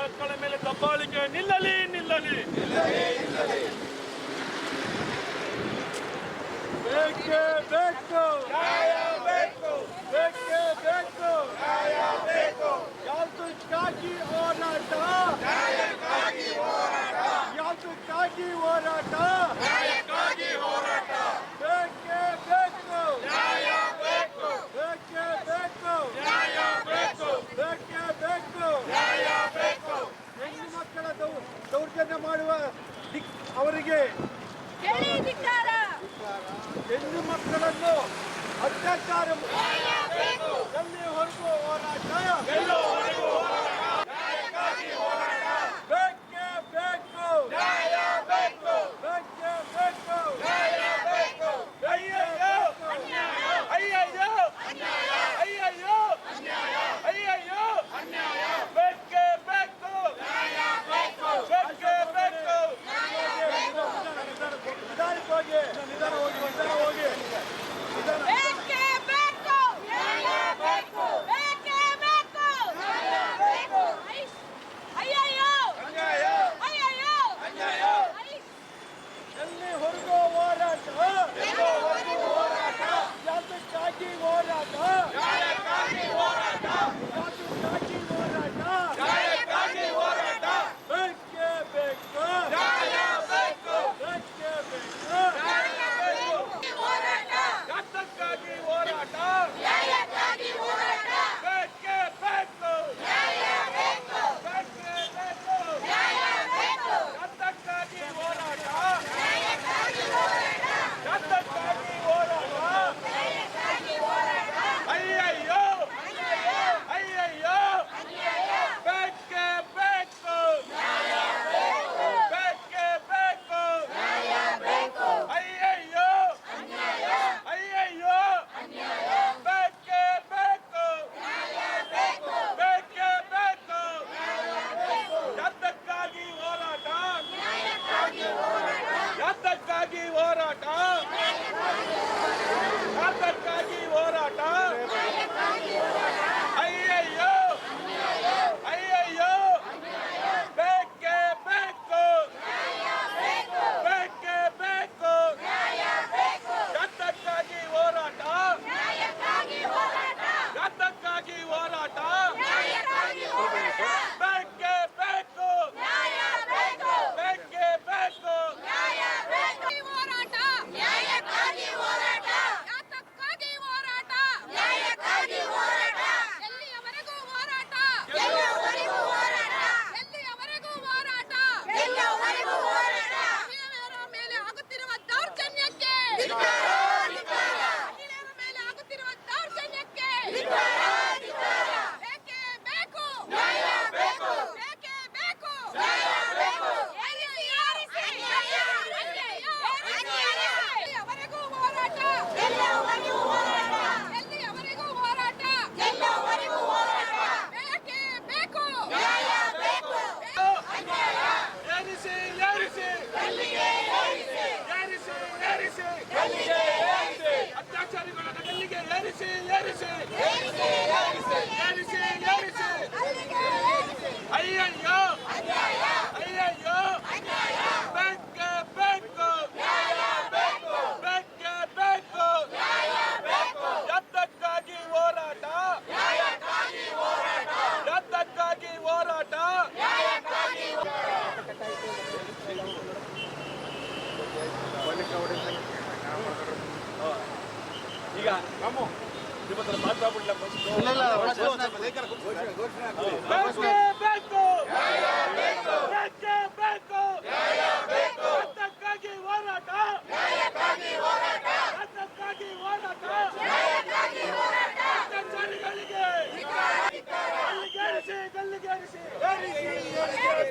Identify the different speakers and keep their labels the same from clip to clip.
Speaker 1: ಮಕ್ಕಳ ಮೇಲೆ ದಬ್ಬಾಳಿಕೆ. ನಿಲ್ಲಲಿ ನಿಲ್ಲಲಿ. ಬೇಕೇ ಬೇಕು.
Speaker 2: ನ್ಯಾಯ ಬೇಕು
Speaker 1: ಬೇಕೇ. ಬೇಕು
Speaker 2: ನ್ಯಾಯ ಬೇಕು
Speaker 1: ಯಾತಕ್ಕಾಗಿ ಹೋರಾಟ?
Speaker 2: ನ್ಯಾಯಕ್ಕಾಗಿ ಹೋರಾಟ
Speaker 1: ಕಾಕಿ ಹೋರಾಟ?
Speaker 2: ನ್ಯಾಯ
Speaker 1: ದೌರ್ಜನ್ಯ ಮಾಡುವ ಅವರಿಗೆ ಹೆಣ್ಣು ಮಕ್ಕಳನ್ನು ಅತ್ಯಾಚಾರ ಹೊರಟು.
Speaker 2: ಹೋರಾಟ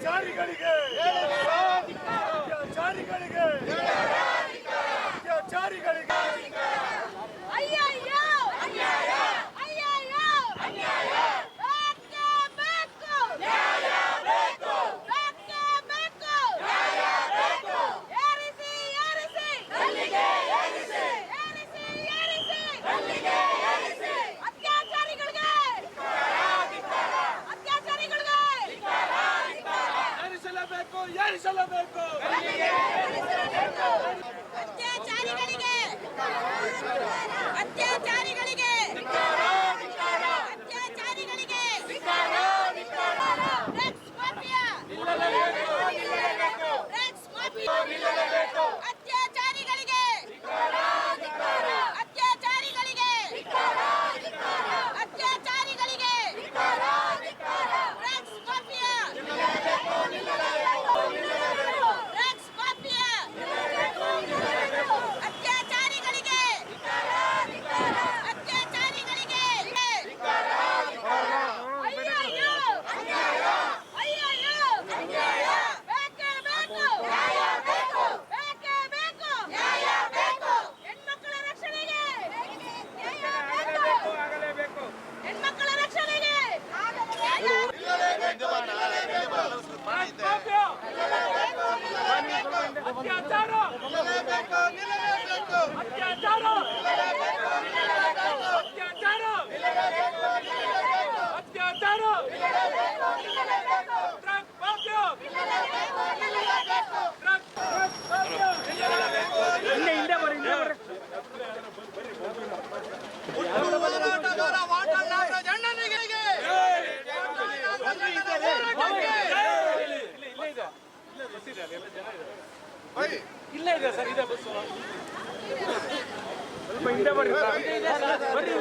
Speaker 1: ಜಾರಿಗಳಿಗೆ. ಜಾರಿಗಳಿಗೆ. ಇಲ್ಲ ಇದೆ ಸರ್ ಇದೆ ಬಸ್ಸು ಸ್ವಲ್ಪ ಹಿಂದೆ ಬನ್ನಿ ಬರ್ರಿ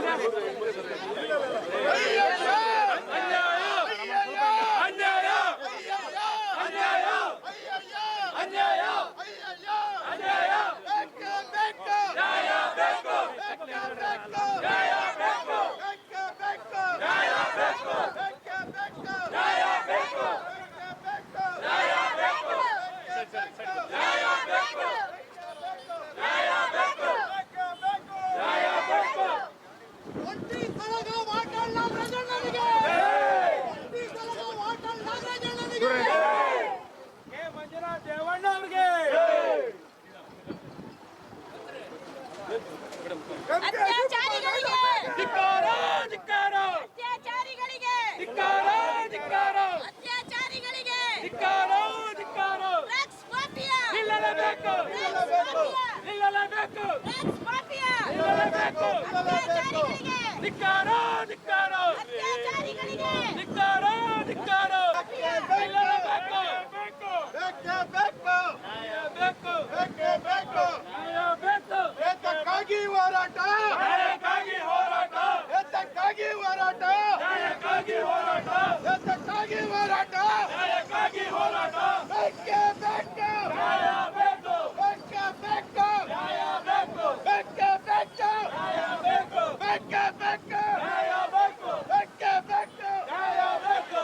Speaker 3: ನ್ಯಾಯಕ್ಕಾಗಿ ಹೋರಾಟ.
Speaker 1: ನ್ಯಾಯಕ್ಕಾಗಿ ಹೋರಾಟ.
Speaker 3: ಎತ್ತಕ್ಕಾಗಿ ಹೋರಾಟ.
Speaker 1: ನ್ಯಾಯಕ್ಕಾಗಿ ಹೋರಾಟ.
Speaker 3: ಎತ್ತಕ್ಕಾಗಿ ಹೋರಾಟ.
Speaker 1: ನ್ಯಾಯಕ್ಕಾಗಿ ಹೋರಾಟ.
Speaker 3: ಬೆಕ್ಕೆ ಬೆಕ್ಕೆ.
Speaker 1: ನ್ಯಾಯ ಬೇಕು.
Speaker 3: ಬೆಕ್ಕೆ ಬೆಕ್ಕೆ.
Speaker 1: ನ್ಯಾಯ ಬೇಕು.
Speaker 3: ಬೆಕ್ಕೆ ಬೆಕ್ಕೆ.
Speaker 1: ನ್ಯಾಯ ಬೇಕು.
Speaker 3: ಬೆಕ್ಕೆ ಬೆಕ್ಕೆ.
Speaker 1: ನ್ಯಾಯ ಬೇಕು.
Speaker 3: ಬೆಕ್ಕೆ ಬೆಕ್ಕೆ.
Speaker 1: ನ್ಯಾಯ ಬೇಕು.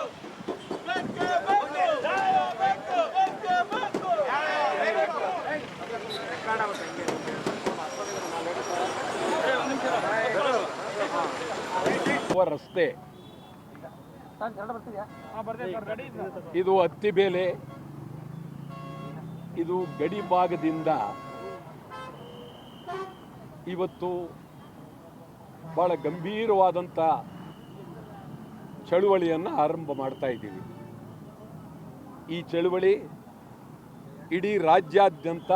Speaker 1: ಬೆಕ್ಕೆ ಬೆಕ್ಕೆ ನ್ಯಾಯ ಬೇಕು. ಬೆಕ್ಕೆ ಬೆಕ್ಕೆ ನ್ಯಾಯ ಬೇಕು.
Speaker 2: ಕಾಣಬಹುದು ರಸ್ತೆ. ಇದು ಅತ್ತಿಬೇಲೆ ಇದು ಗಡಿ ಭಾಗದಿಂದ ಇವತ್ತು ಬಹಳ ಗಂಭೀರವಾದಂಥ ಚಳುವಳಿಯನ್ನು ಆರಂಭ ಮಾಡ್ತಾ ಇದ್ದೀವಿ. ಈ ಚಳುವಳಿ ಇಡೀ ರಾಜ್ಯಾದ್ಯಂತ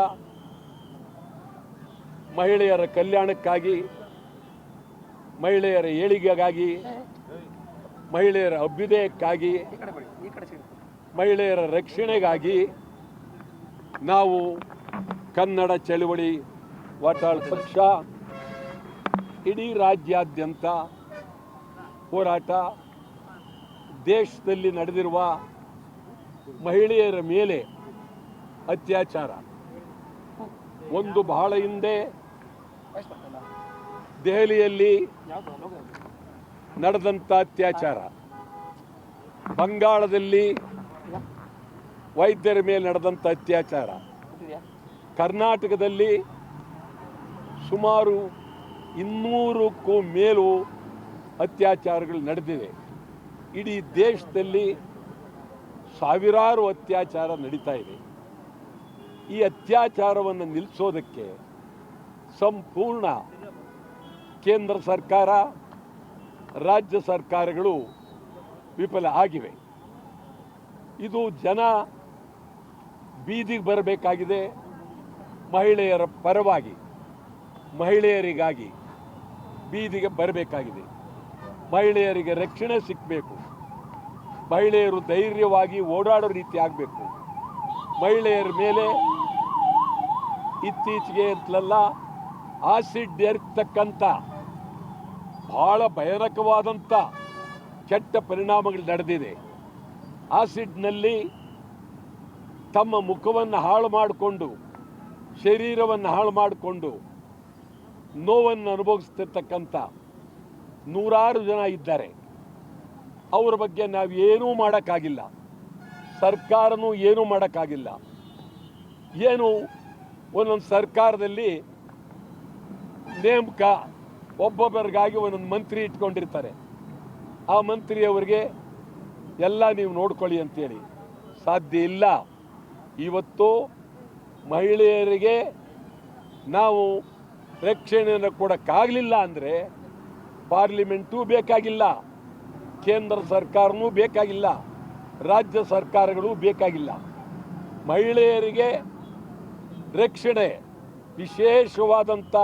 Speaker 2: ಮಹಿಳೆಯರ ಕಲ್ಯಾಣಕ್ಕಾಗಿ ಮಹಿಳೆಯರ ಏಳಿಗೆಗಾಗಿ, ಮಹಿಳೆಯರ ಅಭ್ಯುದಯಕ್ಕಾಗಿ, ಮಹಿಳೆಯರ ರಕ್ಷಣೆಗಾಗಿ ನಾವು ಕನ್ನಡ ಚಳುವಳಿ ವಾಟಾಳ್ ಪಕ್ಷ, ಇಡೀ ರಾಜ್ಯಾದ್ಯಂತ ಹೋರಾಟ, ದೇಶದಲ್ಲಿ ನಡೆದಿರುವ ಮಹಿಳೆಯರ ಮೇಲೆ ಅತ್ಯಾಚಾರ. ಒಂದು ಬಹಳ ಹಿಂದೆ ದೆಹಲಿಯಲ್ಲಿ ನಡೆದಂಥ ಅತ್ಯಾಚಾರ. ಬಂಗಾಳದಲ್ಲಿ ವೈದ್ಯರ ಮೇಲೆ ನಡೆದಂಥ ಅತ್ಯಾಚಾರ. ಕರ್ನಾಟಕದಲ್ಲಿ ಸುಮಾರು ಇನ್ನೂರಕ್ಕೂ ಮೇಲೂ ಅತ್ಯಾಚಾರಗಳು ನಡೆದಿವೆ. ಇಡೀ ದೇಶದಲ್ಲಿ ಸಾವಿರಾರು ಅತ್ಯಾಚಾರ ನಡೀತಾ ಇದೆ. ಈ ಅತ್ಯಾಚಾರವನ್ನು ನಿಲ್ಲಿಸೋದಕ್ಕೆ ಸಂಪೂರ್ಣ ಕೇಂದ್ರ ಸರ್ಕಾರ, ರಾಜ್ಯ ಸರ್ಕಾರಗಳು ವಿಫಲ ಆಗಿವೆ. ಇದು ಜನ ಬೀದಿಗೆ ಬರಬೇಕಾಗಿದೆ. ಮಹಿಳೆಯರ ಪರವಾಗಿ, ಮಹಿಳೆಯರಿಗಾಗಿ ಬೀದಿಗೆ ಬರಬೇಕಾಗಿದೆ. ಮಹಿಳೆಯರಿಗೆ ರಕ್ಷಣೆ ಸಿಕ್ಕಬೇಕು ಮಹಿಳೆಯರು ಧೈರ್ಯವಾಗಿ ಓಡಾಡೋ ರೀತಿ ಆಗಬೇಕು. ಮಹಿಳೆಯರ ಮೇಲೆ ಇತ್ತೀಚೆಗೆ ಅಂತಲಲ್ಲ ಆಸಿಡ್ ಎರತಕ್ಕಂಥ ಬಹಳ ಭಯಾನಕವಾದಂಥ ಕೆಟ್ಟ ಪರಿಣಾಮಗಳು ನಡೆದಿದೆ. ಆಸಿಡ್ನಲ್ಲಿ ತಮ್ಮ ಮುಖವನ್ನು ಹಾಳು ಮಾಡಿಕೊಂಡು, ಶರೀರವನ್ನು ಹಾಳು ಮಾಡಿಕೊಂಡು ನೋವನ್ನು ಅನುಭವಿಸ್ತಿರ್ತಕ್ಕಂಥ ನೂರಾರು ಜನ ಇದ್ದಾರೆ. ಅವರ ಬಗ್ಗೆ ನಾವು ಏನೂ ಮಾಡೋಕ್ಕಾಗಿಲ್ಲ. ಸರ್ಕಾರನೂ ಏನೂ ಮಾಡೋಕ್ಕಾಗಿಲ್ಲ. ಏನು ಒಂದೊಂದು ಸರ್ಕಾರದಲ್ಲಿ ನೇಮಕ ಒಬ್ಬೊಬ್ಬರಿಗಾಗಿ ಒಂದೊಂದು ಮಂತ್ರಿ ಇಟ್ಕೊಂಡಿರ್ತಾರೆ. ಆ ಮಂತ್ರಿಯವರಿಗೆ ಎಲ್ಲ ನೀವು ನೋಡ್ಕೊಳ್ಳಿ ಅಂತೇಳಿ. ಸಾಧ್ಯ ಇಲ್ಲ. ಇವತ್ತು ಮಹಿಳೆಯರಿಗೆ ನಾವು ರಕ್ಷಣೆಯನ್ನು ಕೊಡೋಕ್ಕಾಗಲಿಲ್ಲ ಅಂದರೆ ಪಾರ್ಲಿಮೆಂಟೂ ಬೇಕಾಗಿಲ್ಲ, ಕೇಂದ್ರ ಸರ್ಕಾರನೂ ಬೇಕಾಗಿಲ್ಲ, ರಾಜ್ಯ ಸರ್ಕಾರಗಳು ಬೇಕಾಗಿಲ್ಲ. ಮಹಿಳೆಯರಿಗೆ ರಕ್ಷಣೆ, ವಿಶೇಷವಾದಂಥ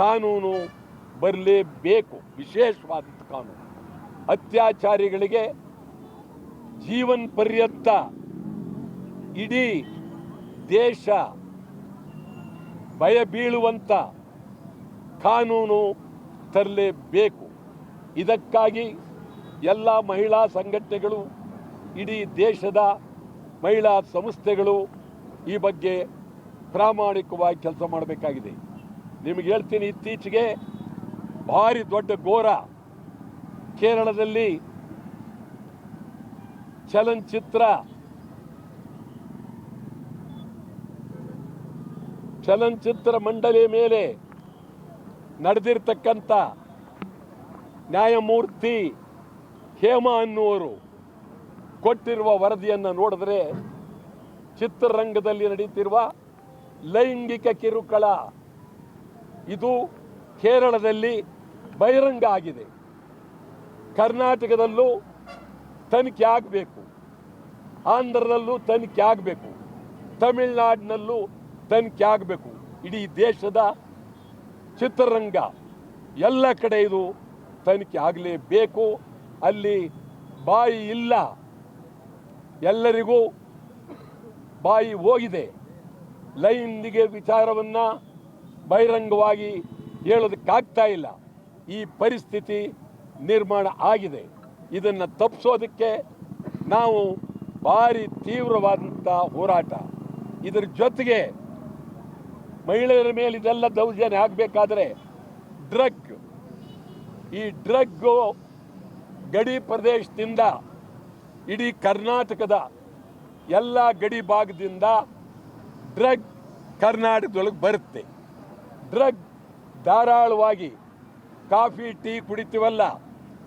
Speaker 2: ಕಾನೂನು ಬರಲೇಬೇಕು. ವಿಶೇಷವಾದ ಕಾನೂನು. ಅತ್ಯಾಚಾರಿಗಳಿಗೆ ಜೀವನ್ ಪರ್ಯಂತ ಇಡೀ ದೇಶ ಭಯ ಬೀಳುವಂಥ ಕಾನೂನು ತರಲೇಬೇಕು. ಇದಕ್ಕಾಗಿ ಎಲ್ಲ ಮಹಿಳಾ ಸಂಘಟನೆಗಳು, ಇಡೀ ದೇಶದ ಮಹಿಳಾ ಸಂಸ್ಥೆಗಳು ಈ ಬಗ್ಗೆ ಪ್ರಾಮಾಣಿಕವಾಗಿ ಕೆಲಸ ಮಾಡಬೇಕಾಗಿದೆ. ನಿಮಗೆ ಹೇಳ್ತೀನಿ ಇತ್ತೀಚೆಗೆ ಭಾರಿ ದೊಡ್ಡ ಘೋರ. ಕೇರಳದಲ್ಲಿ ಚಲನಚಿತ್ರ ಚಲನಚಿತ್ರ ಮಂಡಳಿ ಮೇಲೆ ನಡೆದಿರ್ತಕ್ಕಂಥ ನ್ಯಾಯಮೂರ್ತಿ ಹೇಮ ಅನ್ನುವರು ಕೊಟ್ಟಿರುವ ವರದಿಯನ್ನು ನೋಡಿದ್ರೆ ಚಿತ್ರರಂಗದಲ್ಲಿ ನಡೀತಿರುವ ಲೈಂಗಿಕ ಕಿರುಕುಳ. ಇದು ಕೇರಳದಲ್ಲಿ ಬಹಿರಂಗ ಆಗಿದೆ ಕರ್ನಾಟಕದಲ್ಲೂ ತನಿಖೆ ಆಗಬೇಕು. ಆಂಧ್ರದಲ್ಲೂ ತನಿಖೆ ಆಗಬೇಕು. ತಮಿಳುನಾಡಿನಲ್ಲೂ ತನಿಖೆ ಆಗಬೇಕು. ಇಡೀ ದೇಶದ ಚಿತ್ರರಂಗ ಎಲ್ಲ ಕಡೆ ಇದು ತನಿಖೆ ಆಗಲೇಬೇಕು. ಅಲ್ಲಿ ಬಾಯಿ ಇಲ್ಲ. ಎಲ್ಲರಿಗೂ ಬಾಯಿ ಹೋಗಿದೆ. ಲೈಂಗಿಕ ವಿಚಾರವನ್ನು ಬಹಿರಂಗವಾಗಿ ಹೇಳೋದಕ್ಕಾಗ್ತಾ ಇಲ್ಲ. ಈ ಪರಿಸ್ಥಿತಿ ನಿರ್ಮಾಣ ಆಗಿದೆ. ಇದನ್ನು ತಪ್ಪಿಸೋದಕ್ಕೆ ನಾವು ಭಾರಿ ತೀವ್ರವಾದಂಥ ಹೋರಾಟ. ಇದರ ಜೊತೆಗೆ ಮಹಿಳೆಯರ ಮೇಲೆ ಇದೆಲ್ಲ ದೌರ್ಜನ್ಯ ಆಗಬೇಕಾದ್ರೆ ಡ್ರಗ್. ಈ ಡ್ರಗ್ಗು ಗಡಿ ಪ್ರದೇಶದಿಂದ ಇಡೀ ಕರ್ನಾಟಕದ ಎಲ್ಲ ಗಡಿ ಭಾಗದಿಂದ ಡ್ರಗ್ ಕರ್ನಾಟಕದೊಳಗೆ ಬರುತ್ತೆ. ಡ್ರಗ್ ಧಾರಾಳವಾಗಿ ಕಾಫಿ, ಟೀ ಕುಡಿತೀವಲ್ಲ,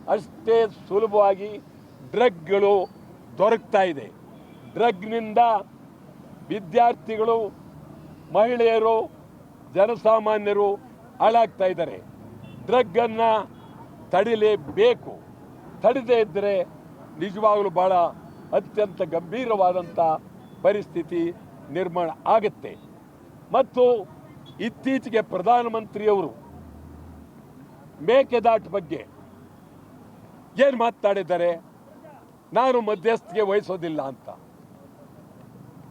Speaker 2: ಅಷ್ಟೇ ಸುಲಭವಾಗಿ ಡ್ರಗ್ಗಳು ದೊರಕ್ತಾ ಇದೆ. ಡ್ರಗ್ನಿಂದ ವಿದ್ಯಾರ್ಥಿಗಳು, ಮಹಿಳೆಯರು, ಜನಸಾಮಾನ್ಯರು ಹಾಳಾಗ್ತಾ ಇದ್ದಾರೆ. ಡ್ರಗ್ಗನ್ನು ತಡಿಲೇಬೇಕು. ತಡೆದೇ ಇದ್ದರೆ ನಿಜವಾಗಲೂ ಭಾಳ ಅತ್ಯಂತ ಗಂಭೀರವಾದಂಥ ಪರಿಸ್ಥಿತಿ ನಿರ್ಮಾಣ ಆಗುತ್ತೆ. ಮತ್ತು ಇತ್ತೀಚೆಗೆ ಪ್ರಧಾನಮಂತ್ರಿಯವರು ಮೇಕೆದಾಟು ಬಗ್ಗೆ ಏನು ಮಾತಾಡಿದ್ದಾರೆ? ನಾನು ಮಧ್ಯಸ್ಥಿಗೆ ವಹಿಸೋದಿಲ್ಲ ಅಂತ.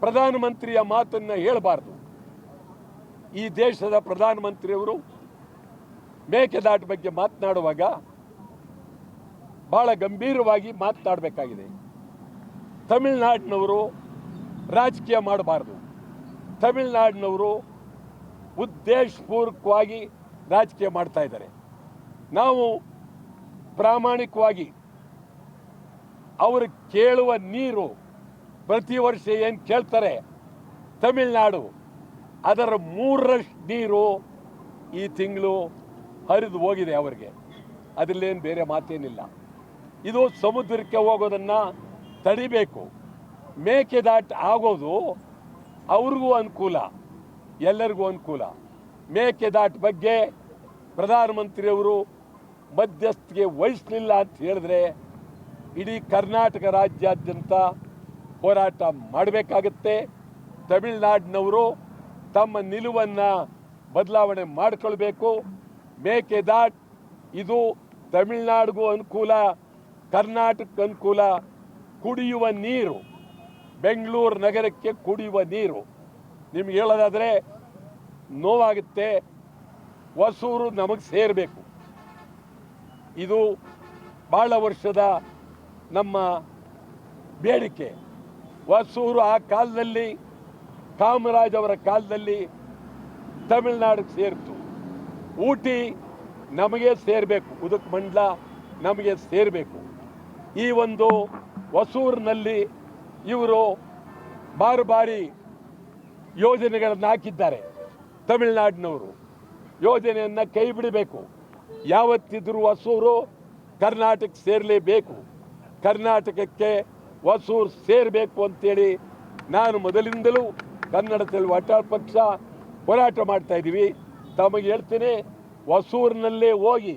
Speaker 2: ಪ್ರಧಾನಮಂತ್ರಿಯ ಮಾತನ್ನು ಹೇಳಬಾರ್ದು. ಈ ದೇಶದ ಪ್ರಧಾನಮಂತ್ರಿಯವರು ಮೇಕೆದಾಟು ಬಗ್ಗೆ ಮಾತನಾಡುವಾಗ ಬಹಳ ಗಂಭೀರವಾಗಿ ಮಾತನಾಡಬೇಕಾಗಿದೆ. ತಮಿಳುನಾಡಿನವರು ರಾಜಕೀಯ ಮಾಡಬಾರ್ದು. ತಮಿಳುನಾಡಿನವರು ಉದ್ದೇಶಪೂರ್ವಕವಾಗಿ ರಾಜಕೀಯ ಮಾಡ್ತಾ ಇದ್ದಾರೆ. ನಾವು ಪ್ರಾಮಾಣಿಕವಾಗಿ ಅವರು ಕೇಳುವ ನೀರು ಪ್ರತಿ ವರ್ಷ ಏನು ಕೇಳ್ತಾರೆ? ತಮಿಳುನಾಡು. ಅದರ ಮೂರರಷ್ಟು ನೀರು ಈ ತಿಂಗಳು ಹರಿದು ಹೋಗಿದೆ ಅವರಿಗೆ. ಅದರಲ್ಲೇನು ಬೇರೆ ಮಾತೇನಿಲ್ಲ. ಇದು ಸಮುದ್ರಕ್ಕೆ ಹೋಗೋದನ್ನು ತಡಿಬೇಕು. ಮೇಕೆದಾಟು ಆಗೋದು ಅವ್ರಿಗೂ ಅನುಕೂಲ, ಎಲ್ಲರಿಗೂ ಅನುಕೂಲ. ಮೇಕೆದಾಟು ಬಗ್ಗೆ ಪ್ರಧಾನಮಂತ್ರಿಯವರು ಮಧ್ಯಸ್ಥಿಗೆ ವಹಿಸಲಿಲ್ಲ ಅಂತ ಹೇಳಿದ್ರೆ ಇಡೀ ಕರ್ನಾಟಕ ರಾಜ್ಯಾದ್ಯಂತ ಹೋರಾಟ ಮಾಡಬೇಕಾಗತ್ತೆ. ತಮಿಳುನಾಡಿನವರು ತಮ್ಮ ನಿಲುವನ್ನು ಬದಲಾವಣೆ ಮಾಡಿಕೊಳ್ಬೇಕು. ಮೇಕೆದಾಟ್ ಇದು ತಮಿಳುನಾಡಿಗೂ ಅನುಕೂಲ ಕರ್ನಾಟಕಕ್ಕೆ ಅನುಕೂಲ, ಕುಡಿಯುವ ನೀರು, ಬೆಂಗಳೂರು ನಗರಕ್ಕೆ ಕುಡಿಯುವ ನೀರು. ನಿಮ್ಗೆ ಹೇಳೋದಾದರೆ ನೋವಾಗುತ್ತೆ, ಹೊಸೂರು ನಮಗೆ ಸೇರಬೇಕು. ಇದು ಭಾಳ ವರ್ಷದ ನಮ್ಮ ಬೇಡಿಕೆ. ಹೊಸೂರು ಆ ಕಾಲದಲ್ಲಿ, ಕಾಮರಾಜ್ ಅವರ ಕಾಲದಲ್ಲಿ ತಮಿಳುನಾಡಿಗೆ ಸೇರಿತು. ಊಟಿ ನಮಗೆ ಸೇರಬೇಕು, ಉದಕ್ ಮಂಡಲ ನಮಗೆ ಸೇರಬೇಕು. ಈ ಒಂದು ಹೊಸೂರಿನಲ್ಲಿ ಇವರು ಬಾರು ಬಾರಿ ಯೋಜನೆಗಳನ್ನು ಹಾಕಿದ್ದಾರೆ ತಮಿಳುನಾಡಿನವರು. ಯೋಜನೆಯನ್ನು ಕೈ ಬಿಡಬೇಕು. ಯಾವತ್ತಿದ್ರೂ ಹೊಸೂರು ಕರ್ನಾಟಕ ಸೇರಲೇಬೇಕು. ಕರ್ನಾಟಕಕ್ಕೆ ಹೊಸೂರು ಸೇರಬೇಕು ಅಂತೇಳಿ ನಾನು ಮೊದಲಿಂದಲೂ ಕನ್ನಡದಲ್ಲಿ ಅಟಲ್ ಪಕ್ಷ ಹೋರಾಟ ಮಾಡ್ತಾ ಇದ್ದೀವಿ. ತಮಗೆ ಹೇಳ್ತೀನಿ, ಹೊಸೂರಿನಲ್ಲೇ ಹೋಗಿ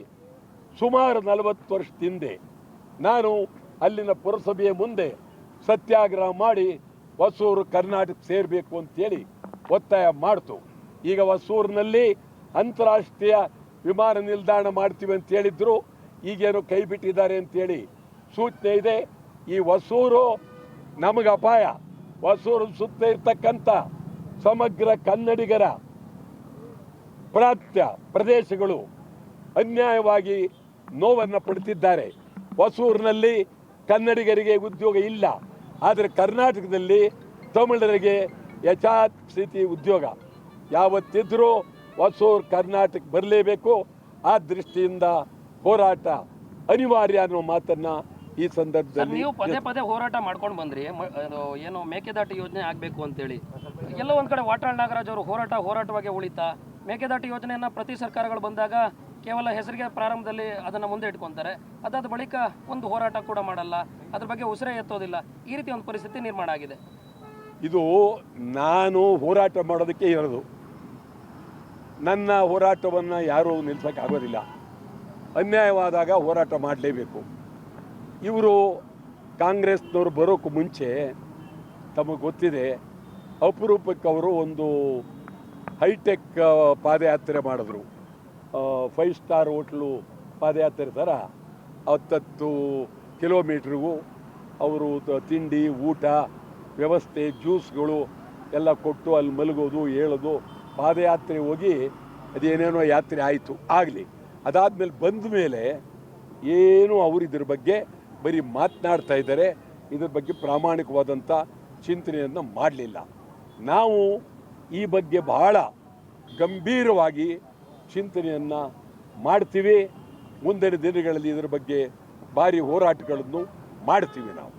Speaker 2: ಸುಮಾರು ನಲವತ್ತು ವರ್ಷದ ಹಿಂದೆ ನಾನು ಅಲ್ಲಿನ ಪುರಸಭೆಯ ಮುಂದೆ ಸತ್ಯಾಗ್ರಹ ಮಾಡಿ ಹೊಸೂರು ಕರ್ನಾಟಕ ಸೇರಬೇಕು ಅಂತೇಳಿ ಒತ್ತಾಯ ಮಾಡ್ತು. ಈಗ ಹೊಸೂರಿನಲ್ಲಿ ಅಂತಾರಾಷ್ಟ್ರೀಯ ವಿಮಾನ ನಿಲ್ದಾಣ ಮಾಡ್ತೀವಿ ಅಂತ ಹೇಳಿದ್ರು, ಈಗೇನು ಕೈ ಬಿಟ್ಟಿದ್ದಾರೆ ಅಂತೇಳಿ ಸೂಚನೆ ಇದೆ. ಈ ಹೊಸೂರು ನಮಗೆ ಅಪಾಯ. ಹೊಸೂರು ಸುತ್ತ ಇರ್ತಕ್ಕಂಥ ಸಮಗ್ರ ಕನ್ನಡಿಗರ ಪ್ರಾಂತ್ಯ ಪ್ರದೇಶಗಳು ಅನ್ಯಾಯವಾಗಿ ನೋವನ್ನು ಪಡ್ತಿದ್ದಾರೆ. ಹೊಸೂರಿನಲ್ಲಿ ಕನ್ನಡಿಗರಿಗೆ ಉದ್ಯೋಗ ಇಲ್ಲ. ಆದರೆ ಕರ್ನಾಟಕದಲ್ಲಿ ತಮಿಳರಿಗೆ ಯಥಾಸ್ಥಿತಿ ಉದ್ಯೋಗ. ಯಾವತ್ತಿದ್ರೂ ಹೊಸೂರು ಕರ್ನಾಟಕ ಬರಲೇಬೇಕು. ಆ ದೃಷ್ಟಿಯಿಂದ ಹೋರಾಟ ಅನಿವಾರ್ಯ ಅನ್ನೋ ಮಾತನ್ನ ಈ ಸಂದರ್ಭದಲ್ಲಿ
Speaker 4: ನೀವು ಪದೇ ಪದೇ ಹೋರಾಟ ಮಾಡ್ಕೊಂಡು ಬಂದ್ರಿ. ಏನು ಮೇಕೆದಾಟು ಯೋಜನೆ ಆಗಬೇಕು ಅಂತೇಳಿ. ಎಲ್ಲ ಒಂದ್ ಕಡೆ ವಾಟಾಳ್ ನಾಗರಾಜ್ ಅವರು ಹೋರಾಟ ಹೋರಾಟವಾಗಿ ಉಳಿತಾ? ಮೇಕೆದಾಟು ಯೋಜನೆಯನ್ನ ಪ್ರತಿ ಸರ್ಕಾರಗಳು ಬಂದಾಗ ಕೇವಲ ಹೆಸರಿಗೆ ಪ್ರಾರಂಭದಲ್ಲಿ ಅದನ್ನ ಮುಂದೆ ಇಟ್ಕೊಂತಾರೆ. ಅದಾದ ಬಳಿಕ ಒಂದು ಹೋರಾಟ ಕೂಡ ಮಾಡಲ್ಲ. ಅದ್ರ ಬಗ್ಗೆ ಉಸಿರೇ ಎತ್ತೋದಿಲ್ಲ. ಈ ರೀತಿ ಒಂದು ಪರಿಸ್ಥಿತಿ ನಿರ್ಮಾಣ ಆಗಿದೆ.
Speaker 2: ಇದು ನಾನು ಹೋರಾಟ ಮಾಡೋದಕ್ಕೆ ಇರೋದು ನನ್ನ ಹೋರಾಟವನ್ನು ಯಾರೂ ನಿಲ್ಲಿಸೋಕ್ಕಾಗೋದಿಲ್ಲ ಅನ್ಯಾಯವಾದಾಗ ಹೋರಾಟ ಮಾಡಲೇಬೇಕು. ಇವರು ಕಾಂಗ್ರೆಸ್ನವರು ಬರೋಕ್ಕೂ ಮುಂಚೆ ತಮಗೆ ಗೊತ್ತಿದೆ, ಅಪರೂಪಕ್ಕೆ ಅವರು ಒಂದು ಹೈಟೆಕ್ ಪಾದಯಾತ್ರೆ ಮಾಡಿದ್ರು. ಫೈವ್ ಸ್ಟಾರ್ ಹೋಟ್ಲು ಪಾದಯಾತ್ರೆ ಥರ ಹತ್ತತ್ತು ಕಿಲೋಮೀಟ್ರಿಗೂ ಅವರು ತಿಂಡಿ, ಊಟ, ವ್ಯವಸ್ಥೆ, ಜ್ಯೂಸ್ಗಳು ಎಲ್ಲ ಕೊಟ್ಟು ಅಲ್ಲಿ ಮಲಗೋದು ಹೇಳೋದು ಪಾದಯಾತ್ರೆ ಹೋಗಿ ಅದೇನೇನೋ ಯಾತ್ರೆ ಆಯಿತು, ಆಗಲಿ. ಅದಾದಮೇಲೆ ಬಂದ ಮೇಲೆ ಏನು ಅವರು ಇದ್ರ ಬಗ್ಗೆ ಬರೀ ಮಾತನಾಡ್ತಾ ಇದ್ದಾರೆ. ಇದ್ರ ಬಗ್ಗೆ ಪ್ರಾಮಾಣಿಕವಾದಂಥ ಚಿಂತನೆಯನ್ನು ಮಾಡಲಿಲ್ಲ. ನಾವು ಈ ಬಗ್ಗೆ ಬಹಳ ಗಂಭೀರವಾಗಿ ಚಿಂತನೆಯನ್ನು ಮಾಡ್ತೀವಿ. ಮುಂದಿನ ದಿನಗಳಲ್ಲಿ ಇದರ ಬಗ್ಗೆ ಭಾರಿ ಹೋರಾಟಗಳನ್ನು ಮಾಡ್ತೀವಿ ನಾವು.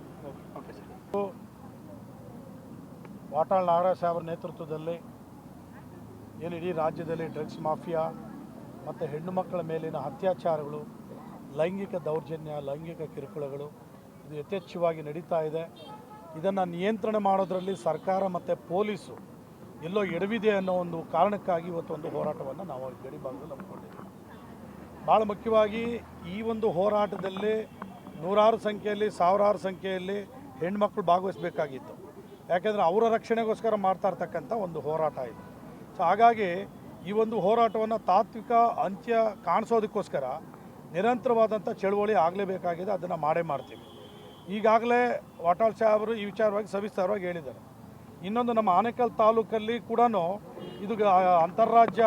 Speaker 5: ವಾಟಾಳ್ ನಾಗರಾಜ್ ಸಾಹೇಬರ ನೇತೃತ್ವದಲ್ಲಿ ಏನು ಇಡೀ ರಾಜ್ಯದಲ್ಲಿ ಡ್ರಗ್ಸ್ ಮಾಫಿಯಾ ಮತ್ತು ಹೆಣ್ಣು ಮಕ್ಕಳ ಮೇಲಿನ ಅತ್ಯಾಚಾರಗಳು, ಲೈಂಗಿಕ ದೌರ್ಜನ್ಯ, ಲೈಂಗಿಕ ಕಿರುಕುಳಗಳು ಇದು ಯಥೇಚ್ಛವಾಗಿ ನಡೀತಾ ಇದೆ. ಇದನ್ನು ನಿಯಂತ್ರಣ ಮಾಡೋದರಲ್ಲಿ ಸರ್ಕಾರ ಮತ್ತು ಪೊಲೀಸು ಎಲ್ಲೋ ಎಡವಿದೆ ಅನ್ನೋ ಒಂದು ಕಾರಣಕ್ಕಾಗಿ ಇವತ್ತು ಒಂದು ಹೋರಾಟವನ್ನು ನಾವು ಗಡಿ ಭಾಗದಲ್ಲಿ ಭಾಳ ಮುಖ್ಯವಾಗಿ ಈ ಒಂದು ಹೋರಾಟದಲ್ಲಿ ನೂರಾರು ಸಂಖ್ಯೆಯಲ್ಲಿ, ಸಾವಿರಾರು ಸಂಖ್ಯೆಯಲ್ಲಿ ಹೆಣ್ಮಕ್ಳು ಭಾಗವಹಿಸಬೇಕಾಗಿತ್ತು. ಯಾಕೆಂದರೆ ಅವರ ರಕ್ಷಣೆಗೋಸ್ಕರ ಮಾಡ್ತಾ ಇರ್ತಕ್ಕಂಥ ಒಂದು ಹೋರಾಟ ಇದು. ಸೊ ಹಾಗಾಗಿ ಈ ಒಂದು ಹೋರಾಟವನ್ನು ತಾತ್ವಿಕ ಅಂತ್ಯ ಕಾಣಿಸೋದಕ್ಕೋಸ್ಕರ ನಿರಂತರವಾದಂಥ ಚಳುವಳಿ ಆಗಲೇಬೇಕಾಗಿದೆ, ಅದನ್ನು ಮಾಡೇ ಮಾಡ್ತೀವಿ. ಈಗಾಗಲೇ ವಾಟಾಳ್ ಸಾಹೇಬರು ಈ ವಿಚಾರವಾಗಿ ಸವಿಸ್ತಾರವಾಗಿ ಹೇಳಿದ್ದಾರೆ. ಇನ್ನೊಂದು ನಮ್ಮ ಆನೇಕಲ್ ತಾಲೂಕಲ್ಲಿ ಕೂಡ ಇದು ಅಂತಾರಾಜ್ಯ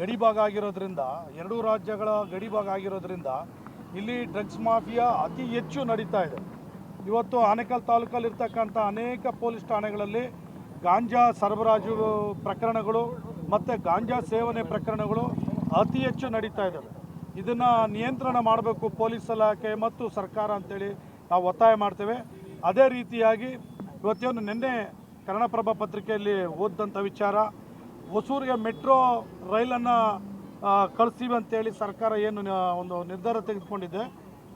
Speaker 5: ಗಡಿ ಭಾಗ ಆಗಿರೋದ್ರಿಂದ, ಎರಡೂ ರಾಜ್ಯಗಳ ಗಡಿ ಭಾಗ ಆಗಿರೋದ್ರಿಂದ ಇಲ್ಲಿ ಡ್ರಗ್ಸ್ ಮಾಫಿಯಾ ಅತಿ ಹೆಚ್ಚು ನಡೀತಾ ಇದೆ. ಇವತ್ತು ಆನೇಕಲ್ ತಾಲೂಕಲ್ಲಿರ್ತಕ್ಕಂಥ ಅನೇಕ ಪೊಲೀಸ್ ಠಾಣೆಗಳಲ್ಲಿ ಗಾಂಜಾ ಸರಬರಾಜು ಪ್ರಕರಣಗಳು ಮತ್ತು ಗಾಂಜಾ ಸೇವನೆ ಪ್ರಕರಣಗಳು ಅತಿ ಹೆಚ್ಚು ನಡೀತಾ ಇದ್ದಾವೆ. ಇದನ್ನು ನಿಯಂತ್ರಣ ಮಾಡಬೇಕು ಪೊಲೀಸ್ ಇಲಾಖೆ ಮತ್ತು ಸರ್ಕಾರ ಅಂತೇಳಿ ನಾವು ಒತ್ತಾಯ ಮಾಡ್ತೇವೆ. ಅದೇ ರೀತಿಯಾಗಿ ಇವತ್ತೇನು ನಿನ್ನೆ ಕನ್ನಡಪ್ರಭ ಪತ್ರಿಕೆಯಲ್ಲಿ ಓದಿದಂಥ ವಿಚಾರ, ಹೊಸೂರಿಗೆ ಮೆಟ್ರೋ ರೈಲನ್ನು ಕಳಿಸ್ತೀವಿ ಅಂತೇಳಿ ಸರ್ಕಾರ ಏನು ಒಂದು ನಿರ್ಧಾರ ತೆಗೆದುಕೊಂಡಿದೆ.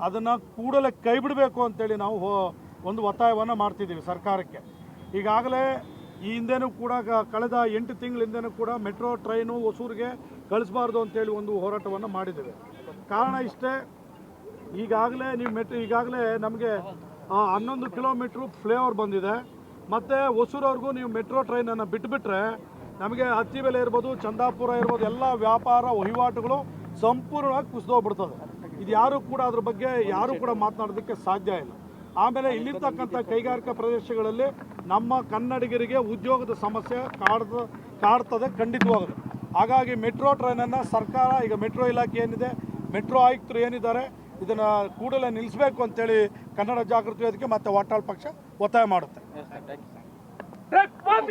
Speaker 5: ಅದನ್ನು ಕೂಡಲೇ ಕೈ ಬಿಡಬೇಕು ಅಂತೇಳಿ ನಾವು ಒಂದು ಒತ್ತಾಯವನ್ನು ಮಾಡ್ತಿದ್ದೀವಿ ಸರ್ಕಾರಕ್ಕೆ. ಈಗಾಗಲೇ ಈ ಹಿಂದೆನೂ ಕೂಡ ಕಳೆದ ಎಂಟು ತಿಂಗಳ ಹಿಂದೆನೂ ಕೂಡ ಮೆಟ್ರೋ, ಟ್ರೈನು ಹೊಸೂರಿಗೆ ಕಳಿಸಬಾರ್ದು ಅಂತೇಳಿ ಒಂದು ಹೋರಾಟವನ್ನು ಮಾಡಿದ್ದೇವೆ. ಕಾರಣ ಇಷ್ಟೇ, ಈಗಾಗಲೇ ನೀವು ಮೆಟ್ರೋ, ಈಗಾಗಲೇ ನಮಗೆ ಹನ್ನೊಂದು ಕಿಲೋಮೀಟ್ರು ಫ್ಲೇಓವರ್ ಬಂದಿದೆ. ಮತ್ತು ಹೊಸೂರವ್ರಿಗೂ ನೀವು ಮೆಟ್ರೋ, ಟ್ರೈನನ್ನು ಬಿಟ್ಟುಬಿಟ್ರೆ ನಮಗೆ ಹತ್ತಿ ಬೆಲೆ ಇರ್ಬೋದು, ಚಂದಾಪುರ ಇರ್ಬೋದು, ಎಲ್ಲ ವ್ಯಾಪಾರ ವಹಿವಾಟುಗಳು ಸಂಪೂರ್ಣವಾಗಿ ಕುಸಿದೋಗ್ಬಿಡ್ತದೆ. ಇದು ಯಾರು ಕೂಡ ಅದ್ರ ಬಗ್ಗೆ ಯಾರು ಕೂಡ ಮಾತನಾಡೋದಕ್ಕೆ ಸಾಧ್ಯ ಇಲ್ಲ. ಆಮೇಲೆ ಇಲ್ಲಿರ್ತಕ್ಕಂಥ ಕೈಗಾರಿಕಾ ಪ್ರದೇಶಗಳಲ್ಲಿ ನಮ್ಮ ಕನ್ನಡಿಗರಿಗೆ ಉದ್ಯೋಗದ ಸಮಸ್ಯೆ ಕಾಡ್ದ ಕಾಡ್ತದೆ ಖಂಡಿತವಾಗದು ಹಾಗಾಗಿ ಮೆಟ್ರೋ ಟ್ರೈನನ್ನು ಸರ್ಕಾರ ಈಗ ಮೆಟ್ರೋ ಇಲಾಖೆ ಏನಿದೆ ಮೆಟ್ರೋ ಆಯುಕ್ತರು ಏನಿದ್ದಾರೆ ಇದನ್ನು ಕೂಡಲೇ ನಿಲ್ಲಿಸಬೇಕು ಅಂತೇಳಿ ಕನ್ನಡ ಜಾಗೃತಿ ವೇದಿಕೆ ಮತ್ತು ವಾಟಾಳ್ ಪಕ್ಷ ಒತ್ತಾಯ ಮಾಡುತ್ತೆ.